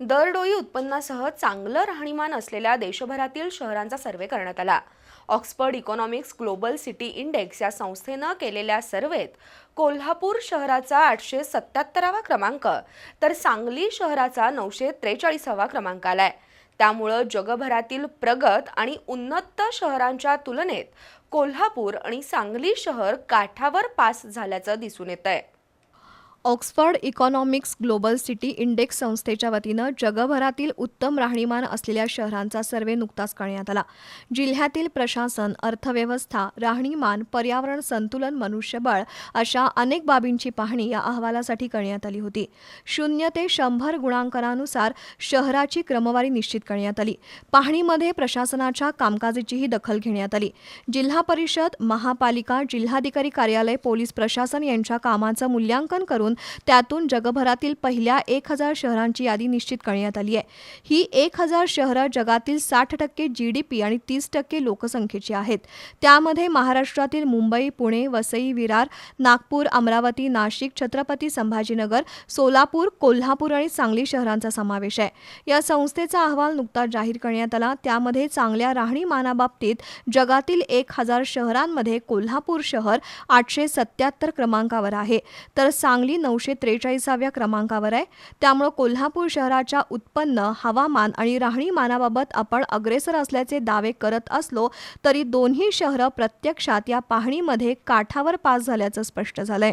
दरडोई उत्पन्नासह चांगलं राहणीमान असलेल्या देशभरातील शहरांचा सर्वे करण्यात आला. Oxford economics global city index या संस्थेनं केलेल्या सर्व्हेत कोल्हापूर शहराचा आठशे सत्याहत्तरावा क्रमांक तर सांगली शहराचा नऊशे त्रेचाळीसावा क्रमांक आलाय. त्यामुळं जगभरातील प्रगत आणि उन्नत शहरांच्या तुलनेत कोल्हापूर आणि सांगली शहर काठावर पास झाल्याचं दिसून येत आहे Oxford economics global city index संस्थेच्या वतीनं जगभरातील उत्तम राहणीमान असलेल्या शहरांचा सर्वे नुकताच करण्यात आला. जिल्ह्यातील प्रशासन अर्थव्यवस्था राहणीमान पर्यावरण संतुलन मनुष्यबळ अशा अनेक बाबींची पाहणी या अहवालासाठी करण्यात आली होती. शून्य ते शंभर गुणांकनानुसार शहराची क्रमवारी निश्चित करण्यात आली. पाहणीमध्ये प्रशासनाच्या कामकाजाचीही दखल घेण्यात आली. जिल्हा परिषद महापालिका जिल्हाधिकारी कार्यालय पोलीस प्रशासन यांच्या कामाचं मूल्यांकन करून त्यातून जगभरातील पहिल्या एक हजार शहरांची यादी निश्चित करण्यात आली आहे. ही एक हजार शहरं जगातील साठ टक्के जी डी पी आणि तीस टक्के लोकसंख्येची आहेत. त्यामध्ये महाराष्ट्रातील मुंबई पुणे वसई विरार नागपूर अमरावती नाशिक छत्रपती संभाजीनगर सोलापूर कोल्हापूर आणि सांगली शहरांचा समावेश आहे. या संस्थेचा अहवाल नुकताच जाहीर करण्यात आला. त्यामध्ये चांगल्या राहणीमानाबाबतीत जगातील एक हजार शहरांमध्ये कोल्हापूर शहर आठशे सत्याहत्तर क्रमांकावर आहे. तर सांगली नऊशे त्रेचाळीसाव्या क्रमांकावर आहे. त्यामुळं कोल्हापूर शहराच्या उत्पन्न हवामान आणि राहणीमानाबाबत आपण अग्रेसर असल्याचे दावे करत असलो तरी दोन्ही शहरं प्रत्यक्षात या पाहणीमध्ये काठावर पास झाल्याचं स्पष्ट झालंय.